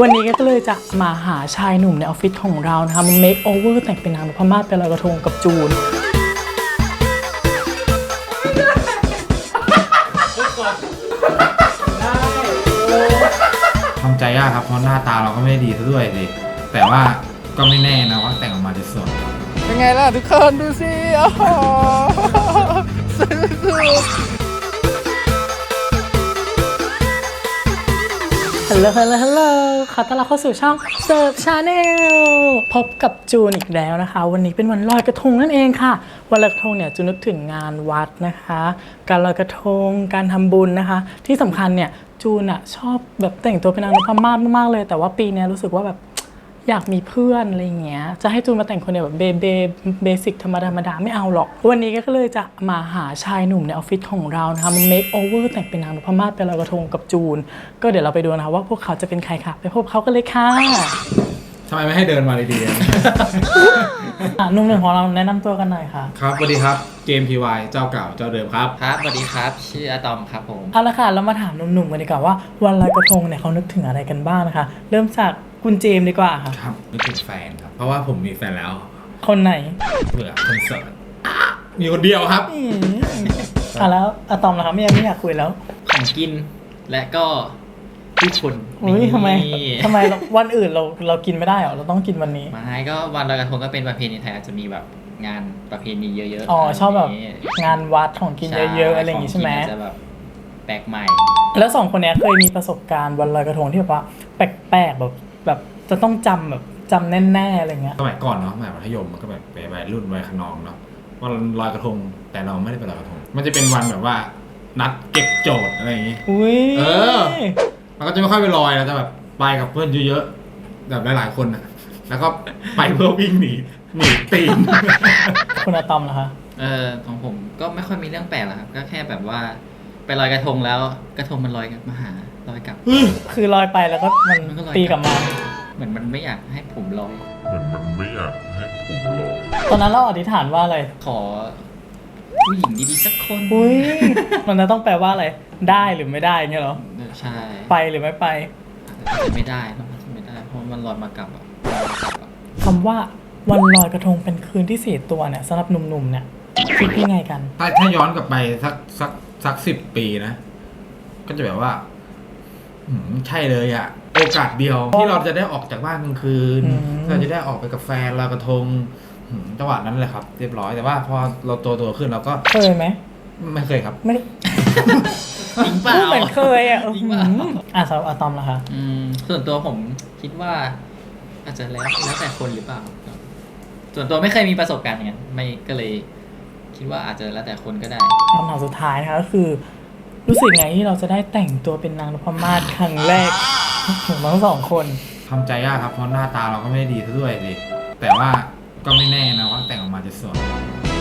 วันนี้ก็เลยจะมาหาชายหนุ่มในออฟฟิศของเรานะคะมันเมคโอเวอร์แต่งเป็นนางนพมาศไปลอยกระทงกับจูน ทำใจยากครับเพราะหน้าตาเราก็ไม่ได้ดีซะด้วยสิแต่ว่าก็ไม่แน่นะว่าแต่งออกมาจะสวยเป็นไงล่ะทุกคนดูสิโอ้โหสุด ฮัลโหลฮัลโหลฮัลโหลขอต้อนรับเข้าสู่ช่องเสิร์ฟชาแนลพบกับจูนอีกแล้วนะคะ วันนี้เป็นวันลอยกระทงนั่นเองค่ะ วันลอยกระทงเนี่ยจูนนึกถึงงานวัดนะคะ การลอยกระทงการทำบุญนะคะ ที่สำคัญเนี่ยจูนอะชอบแบบแต่งตัวเป็นนางนพมาศมากๆเลย แต่ว่าปีนี้รู้สึกว่าแบบ อยากมีเพื่อนอะไรอย่างเงี้ย จะให้จูนมาแต่งคนเดียวแบบเบเบเบสิกธรรมดาธรรมดาไม่เอาหรอก วันนี้ก็เลยจะมาหาชายหนุ่มในออฟฟิศของเรานะคะมันเมคโอเวอร์แต่งเป็นนางนพมาศไปลอยกระทงกับจูน ก็เดี๋ยวเราไปดูนะคะว่าพวกเขาจะเป็นใครค่ะ ไปพบเขากันเลยค่ะทำไมไม่ให้เดินมาเลยดีอะหนุ่มหนึ่งของเราแนะนำตัวกันหน่อยค่ะครับสวัสดีครับเกมพีวายเจ้าเก่าเจ้าเดิมครับ ครับ สวัสดีครับ ชื่ออะตอมครับผม เอาละค่ะ เรามาถามหนุ่มๆกันดีกว่าว่าวันลอยกระทงเนี่ยเขานึกถึงอะไรกันบ้างนะคะ เริ่มจาก คุณเจมส์ดีกว่าค่ะ ครับนี่คือแฟนครับ เพราะว่าผมมีแฟนแล้วคนไหนเผื่อคนโสดมีคนเดียวครับ อืมอะแล้วอะตอมนะคะไม่ยังไม่อยากคุยแล้วของกิน และก็ผู้คนอุ้ยทำไมนี่ทำไมเราวันอื่นเราเรากินไม่ได้เหรอเราต้องกินวันนี้ ไมาก็วันลอยกระทงก็เป็นประเพณีไทยอาจจะมีแบบงานประเพณีเยอะๆอ๋อชอบแบบนี้งานวัดของกินเยอะๆอะไรอย่างงี้ใช่ไหมของกินอาจจะแบบแปลกใหม่ แล้วสองคนเนี้ยเคยมีประสบการณ์วันลอยกระทงที่แบบว่าแปลกๆแบบ แบบจะต้องจำแบบจำแน่ๆอะไรเงี้ย สมัยก่อนเนาะสมัยมัธยมมันก็แบบไปวัยรุ่นวัยขนองเนาะวันลอยกระทงแต่เราไม่ได้ไปลอยกระทง มันจะเป็นวันแบบว่า นัดเก็บโจทย์อะไรอย่างงี้ อุ้ยเออ มันก็จะไม่ค่อยไปลอยนะแต่แบบไปกับเพื่อนเยอะๆแบบหลายๆคนนะแล้วก็ไปเพื่อวิ่งหนีหนีตีน คุณอะตอมเหรอคะ เออของผมก็ไม่ค่อยมีเรื่องแปลกหรอกครับ ก็แค่แบบว่า ไปลอยกระทงแล้ว กระทงมันลอยกลับมาหาลอยกลับ คือลอยไปแล้วก็มันมันก็ลอย ตีกลับมา เหมือนมันไม่อยากให้ผมลอยเหมือนมันไม่อยากให้ผมลอง ตอนนั้นเราอธิษฐานว่าอะไร ขอ ผู้หญิงดีๆสักคนอุ้ย มันจะต้องแปลว่าอะไร ได้หรือไม่ได้เงี้ยเหรอ เออใช่ไปหรือไม่ไปอาจจะไม่ได้ต้องจะไม่ได้ เพราะมันลอยมากลับอะลอยมากลับอะคำว่าวันลอยกระทงเป็นคืนที่สี่ตัวเนี่ยสำหรับหนุ่มๆเนี่ย คิดยังไงกัน ถ้าถ้าย้อนกลับไปสักสักสักสิบปีนะ ก็จะแบบว่าอืมใช่เลยอะโอกาสเดียว ที่เราจะได้ออกจากบ้านกลางคืน อืม เราจะได้ออกไปกับแฟนลอยกระทงอืมจังหวะนั้นแหละครับ เรียบร้อยแต่ว่าพอเราโตตัวขึ้นเราก็เคยไหมไม่เคยครับ ไม่จริงเปล่า พูดเหมือนเคยอะจริงเปล่า อืมอะสำหรับอะตอมล่ะคะอืมส่วนตัวผมคิดว่า อาจจะแล้วแล้วแต่คนหรือเปล่า ส่วนตัวไม่เคยมีประสบการณ์อย่างนั้นไม่ก็เลย คิดว่าอาจจะแล้วแต่คนก็ได้คำถามสุดท้ายนะคะก็คือ รู้สึกไงที่เราจะได้แต่งตัวเป็นนางนพมาศครั้งแรกของทั้งสองคนทำใจยากครับเพราะหน้าตาเราก็ไม่ได้ดีซะด้วยสิแต่ว่าก็ไม่แน่นะว่าแต่งออกมาจะสวย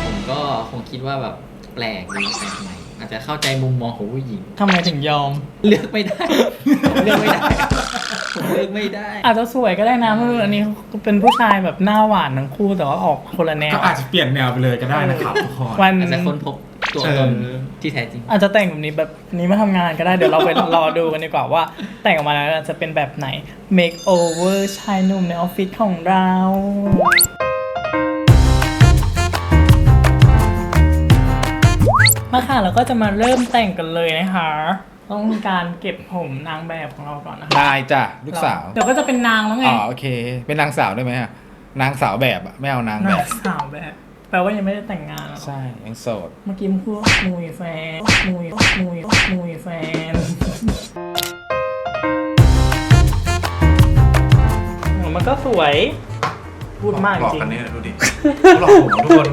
ผมก็คงคิดว่าแบบแปลกดีแปลกใหม่ อาจจะเข้าใจมุมมองของผู้หญิง ทำไมถึงยอม เลือกไม่ได้ผมเลือกไม่ได้ผมเลือกไม่ได้ อาจจะสวยก็ได้นะเพราะอันนี้เป็นผู้ชายแบบหน้าหวานทั้งคู่แต่ว่าออกคนละแนวก็อาจจะเปลี่ยนแนวไปเลยก็ได้นะครับทุกคน วัน อาจจะค้นพบตัวตนเออ ที่แท้จริง อาจจะแต่งแบบนี้แบบนี้มาทำงานก็ได้เดี๋ยวเราไป รอดูกันดีกว่าว่า แต่งออกมาแล้วจะเป็นแบบไหน make over ชายหนุ่มในออฟฟิศของเรา มาค่ะเราก็จะมาเริ่มแต่งกันเลยนะคะ ต้องมีการเก็บผมนางแบบของเราก่อนนะคะนายจ้ะลูกสาวเดี๋ยวก็จะเป็นนางแล้วไงอ๋อโอเค เป็นนางสาวได้ไหมอะนางสาวแบบอะไม่เอานางแบนางบสาวแบบ แปลว่ายังไม่ได้แต่งงานหรอใช่ยังโสดเมื่อกี้มึงพูดว่ามุยแฟนมุยมุยมุยแฟนมันก็สวย พูดมากหลอกจริง กันเนี่ยดูดิ หลอกผมทุกคน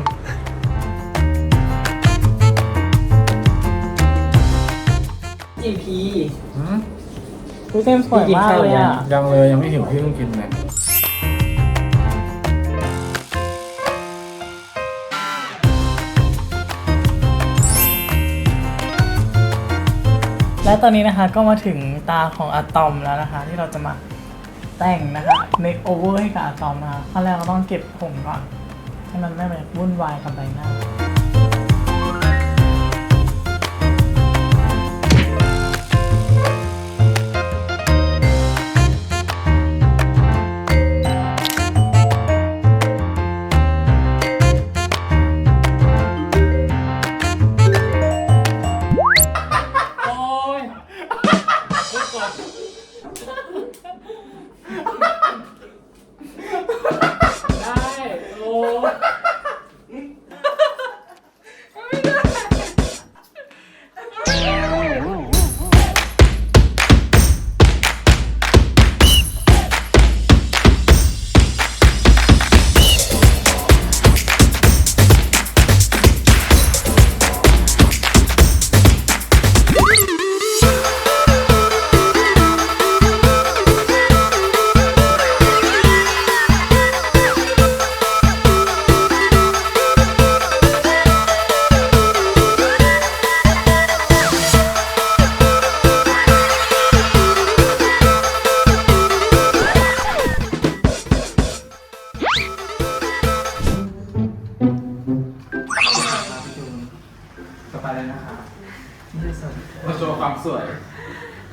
กี่พีหืมพี่เซมสวยมากเลยอะยังเลยยังไม่หิวพี่ต้องกินเลยและตอนนี้นะคะก็มาถึงตาของอะตอมแล้วนะคะ ที่เราจะมาแต่งนะคะ make over ให้กับอะตอมนะคะขั้นแรกเราต้องเก็บผมก่อนให้มันไม่แบบวุ่นวายกับใบหน้า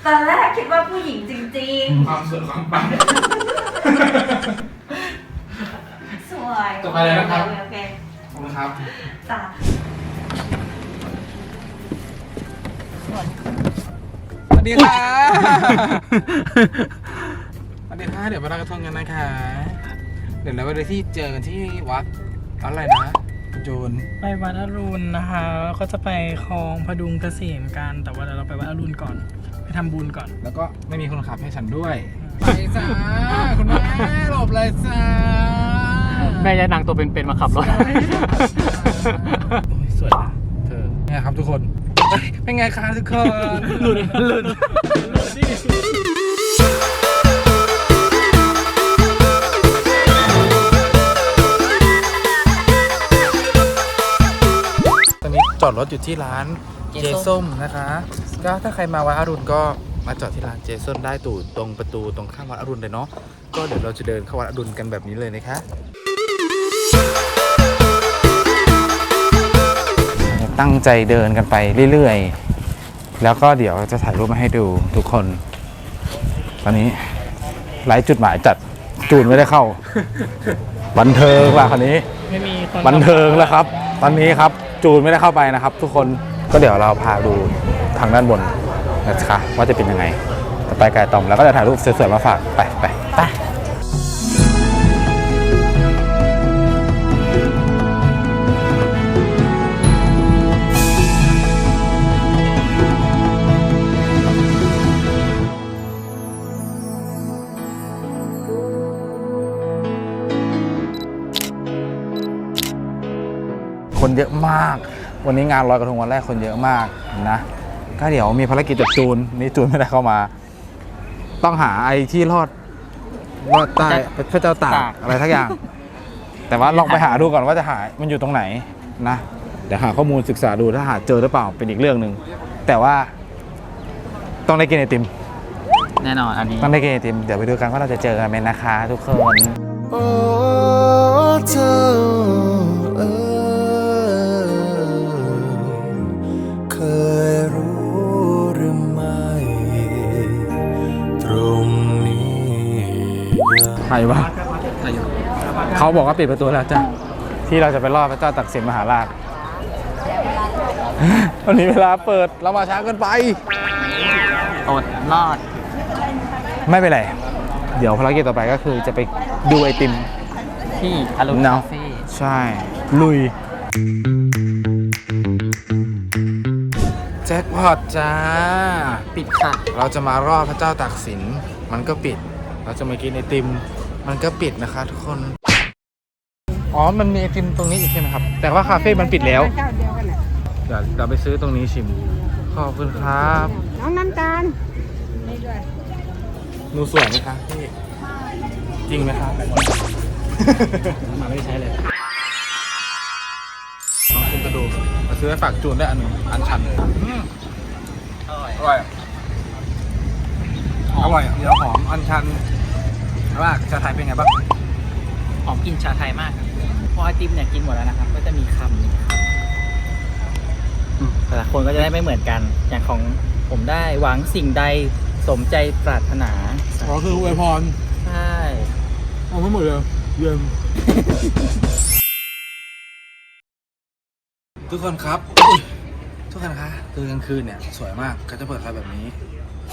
ตอนแรกคิดว่าผู้หญิงจริงความสวยความปัง ๆ สวยต่อไปเลยนะครับ โอเคขอบคุณครับ จ้ะสวัสดีค่ะสวัสดีค่ะ เดี๋ยวมาลอยกระทงกันนะคะ เดี๋ยวเราไปดูที่เจอกันที่วัดอะไรนะ จูนไปวัดอรุณนะคะแล้วก็จะไปคลองพดุงเกษมกัน แต่ว่าเดี๋ยวเราไปวัดอรุณก่อน ไปทำบุญก่อน แล้วก็ไม่มีคนขับให้ฉันด้วย ไปจ้าคุณแม่หลบเลยจ้าแม่ยายนางตัวเป็นๆมาขับรถ โอ้ยสวยนะเธอเนี่ยครับทุกคนเอ้ยเป็นไงคะทุกคนหลุดหลุดตอนนี้ อดรถอยู่ที่ร้านเจเจส้ส้มมนะคะก็ถ้าใครมาวัดอรุณก็มาจอดที่ร้านเจส้มได้ตู่ตรงประตูตรงข้ามวัดอรุณเลยเนาะก็เดี๋ยวเราจะเดินเข้าวัดอรุณกันแบบนี้เลยนะคะตั้งใจเดินกันไปเรื่อยๆ แล้วก็เดี๋ยวจะถ่ายรูปมาให้ดูทุกคน ตอนนี้ไร้จุดหมายจัดจูนไม่ได้เข้า บันเทิงละคันนี้ ไม่มีคนบันเทิงแล้วครับ ตอนนี้ครับ จูนไม่ได้เข้าไปนะครับ ทุกคนก็เดี๋ยวเราพาดูทางด้านบนนะคะว่าจะเป็นยังไงไปไกลต่อมแล้วก็จะถ่ายรูปสวยๆมาฝากไปไปไป เยอะมาก วันนี้งานลอยกระทงวันแรกคนเยอะมากนะ ก็เดี๋ยวมีภารกิจจากจูนนี่จูนไม่ได้เข้ามา ต้องหาไอ้ที่รอดรอดใต้พระเจ้าตาก อะไรทักอย่าง แต่ว่าลองไปหาดูก่อนว่าจะหา มันอยู่ตรงไหนนะเดี๋ยวหาข้อมูลศึกษาดูถ้าหาเจอหรือเปล่าเป็นอีกเรื่องหนึ่งแต่ว่าต้องได้กินไอติม แน่นอนอันนี้ ต้องได้กินไอติม เดี๋ยวไปดูกันว่าเราจะเจอกันไหมนะคะ ทุกคน โอ้เธอ ใครวะเขาบอกว่าปิดประตูแล้วจ้ะที่เราจะไปรอดพระเจ้าตักสินมหาราชวันนี้เวลาเปิดเรามาช้าเกินไปอดรอด ไม่เป็นไร เดี๋ยวภารกิจต่อไปก็คือจะไปดูไอติม ที่อารมณ์เนาะคาเฟ่ใช่ ลุย แจ็คพอตจ้า ปิดค่ะ เราจะมารอดพระเจ้าตากสิน มันก็ปิด เราจะมากินไอติม มันก็ปิดนะคะทุกคน อ๋อ มันมีไอติมตรงนี้อีกใช่ไหมครับ แต่ว่าคาเฟ่มันปิดแล้ว เจ้าเดียวกันแหละเดี๋ยวเราไปซื้อตรงนี้ชิม ขอบคุณครับ น้องน้ำตาลนี่ด้วยหนูสวยไหมคะพี่ จริงไหมครับมาไม่ได้ใช้เลยลองชิมกันดูมาซื้อให้ฝากจูนได้วยอันหนึ่งอันชันอืมอร่อย อร่อย เดี๋ยวหอมอันชัน ว่าชาไทยเป็นไงบ้างหอมกลิ่นชาไทยมากครับพอไอติมเนี่ยกินหมดแล้วนะครับ ก็จะมีคำนี้ครับอืมแต่ละคนก็จะได้ไม่เหมือนกัน อย่างของผมได้หวังสิ่งใดสมใจปรารถนาอ๋อคืออวยพรใช่เอาไม่หมดเลยเยี่ยมทุกคนครับอุ๊ยทุกคนคะคือกลางคืนเนี่ย สวยมากเขาจะเปิดไฟแบบนี้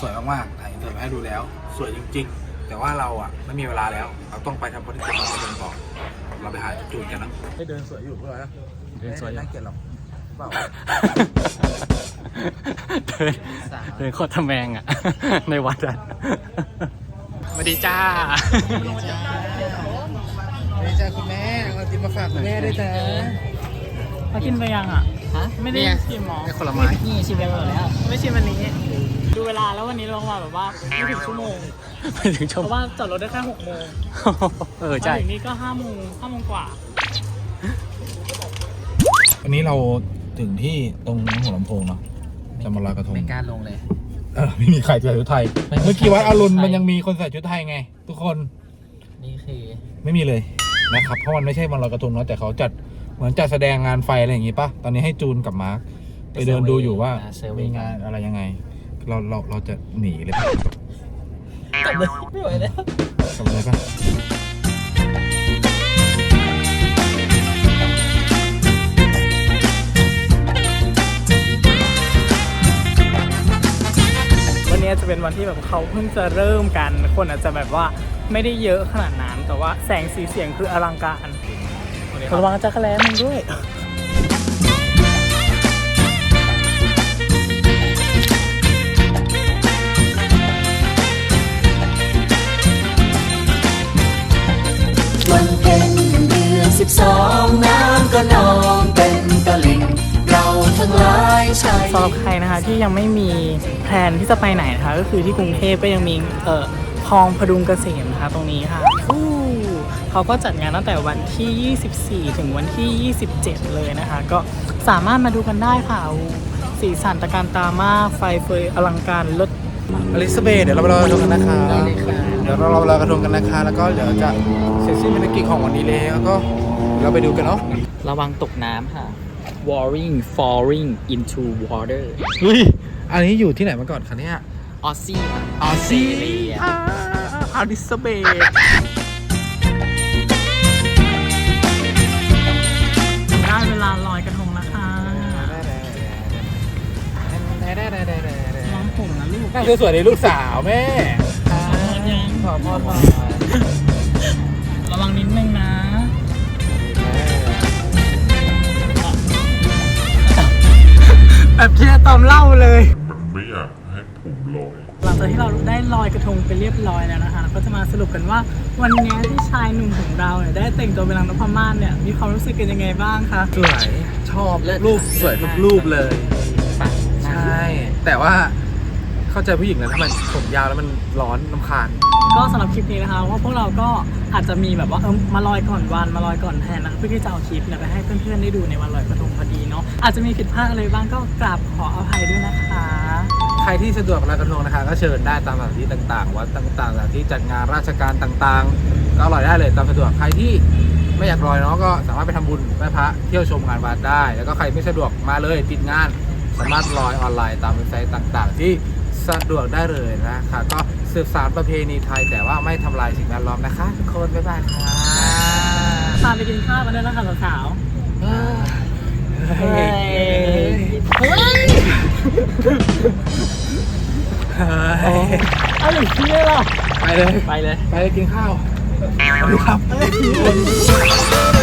สวยมากๆถ่ายอินเทอร์ให้ดูแล้ว สวยจริง ๆ แต่ว่าเราอะไม่มีเวลาแล้ว เราต้องไปทำโปรเจกต์เราเดินต่อเราไปหาจุดจูนกันนะให้เดินสวยอยู่เพื่ออะไรเดินสวยน่าเกลียดหรอกเปล่าเดินเดินโคตรทะแมงอะ ในวัดอะสวัสดีจ้านี่จ้าคุณแม่เอาติมมาฝากคุณแม่ด้วยจ้าเขากินไปยังอะ ฮะไม่ได้เนี่ยชิมหมอไอ้คนละไม้นี่ชิมไปหมดแล้ว ไม่ชิมวันนี้ ดูเวลาแล้ววันนี้ลงมาแบบว่าไม่ถึงชั่วโมงไม่ถึงชเพม ราะว่าจอดรถได้แค่หกโมงเออ ใช่ มาถึงนี่ก็ห้าโมงห้าโมงกว่า วันนี้เราถึงที่ตรงหัวลำโพงเนาะจะมาลอยกระทงไม่กล้าลงเลย เออไม่มีใครใส่ชุดไทย ไม่มีเมื่อกี้วัดใครอรุณใส่มันยังมีคนใส่ชุดไทยไง ทุกคนนี่คือ ไม่มีเลยนะครับเพราะมันไม่ใช่วันลอยกระทงเนาะแต่เขาจัดเห มือนจัดแสดงงานไฟอะไรอย่างงี้ปะตอนนี้ให้จูนกับมาร์คไปเดินดูอยู่ว่าเซอร์เวมีย์กังาน นอะไรยังไง เราเราเราจะหนีเลยปะกลับเลยไม่ไหวแล้ว กลับเลยปะวันนี้จะเป็นวันที่แบบเขาเพิ่งจะเริ่มกัน คนอาจจะแบบว่าไม่ได้เยอะขนาดนั้น แต่ว่าแสงสีเสียงคืออลังการ ระวังจักรแล้มันด้วย วันเพ็ญเดือนสิบสองน้ำก็นองเป็นตะลิ่งเราทั้งหลายชายสำหรับใครนะคะที่ยังไม่มีแพลนที่จะไปไหนนะคะ ก็คือที่กรุงเทพก็ยังมีเอ่อคลองพดุงเกษมนะคะตรงนี้ค่ะอู้ เขาก็จัดงานตั้งแต่วันที่ 24 ถึงวันที่ 27 เลยนะคะ ก็สามารถมาดูกันได้ค่ะอู้สีสันตะการตามากไฟเฟยอลังการลดอลิซาเบธเดี๋ยวเราไปลอยกระทงกันนะคะได้เลยค่ะเดี๋ยวเราเราไปลอยกระทงกันนะคะ แล้วก็เดี๋ยวจะเสร็จสิ้นภารกิจของวันนี้แล้วก็เราไปดูกันเนาะ ระวังตกน้ำค่ะ Warring falling into water เฮ้ย อันนี้อยู่ที่ไหนมาก่อนคะเนี่ย ออซซี่ออสซี่เรียอลิซาเบธ นะลูกนั่งสวยๆในลูกสาวแม่ยังขอพรหน่อยระวังนิดนึงนะแบบที่ตอมเล่าเลย มันไม่อยากให้ผมลอย หลังจากที่เราได้ลอยกระทงไปเรียบร้อยแล้วนะคะเราก็จะมาสรุปกันว่าวันนี้ที่ชายหนุ่มของเราเนี่ยได้แต่งตัวเป็นนางนพมาศเนี่ยมีความรู้สึกกันยังไงบ้างคะสวยชอบรูปสวยทุกรูปเลยปักใช่ แต่ว่า เข้าใจผู้หญิงแล้วทำไมผมยาวแล้วมันร้อนน้ำคาญ ก็สำหรับคลิปนี้นะคะว่าพวกเราก็อาจจะมีแบบว่าเออมาลอยก่อนวันมาลอยก่อนแทนนะเพื่อที่จะเอาคลิปเนี่ยไปให้เพื่อนๆได้ดูในวันลอยกระทงพอดีเนาะอาจจะมีผิดพลาดอะไรบ้างก็กราบขออภัยด้วยนะคะ ใครที่สะดวกลอยกระทงนะคะ ก็เชิญได้ตามสถานที่ต่างๆวัดต่างๆสถานที่จัดงานราชการต่างๆ ก็ลอยได้เลยตามสะดวกใครที่ไม่อยากลอยเนาะก็สามารถไปทำบุญไหว้พระเที่ยวชมงานวัดได้ แล้วก็ใครไม่สะดวกมาเลยติดงาน สามารถลอยออนไลน์ตามเว็บไซต์ต่าง ๆ ที่ สะดวกได้เลยนะคะ ก็สืบสานประเพณีไทยแต่ว่าไม่ทำลายสิ่งแวดล้อมนะคะทุกคนบ๊ายบายค่ะพาไปกินข้าวกันด้วยนะคะสาวๆเฮ้ยเฮ้ยเอาอย่างนี้เลยเหรอไปเลย ไปเลย ไปเลยกินข้าวสวัสดีครับ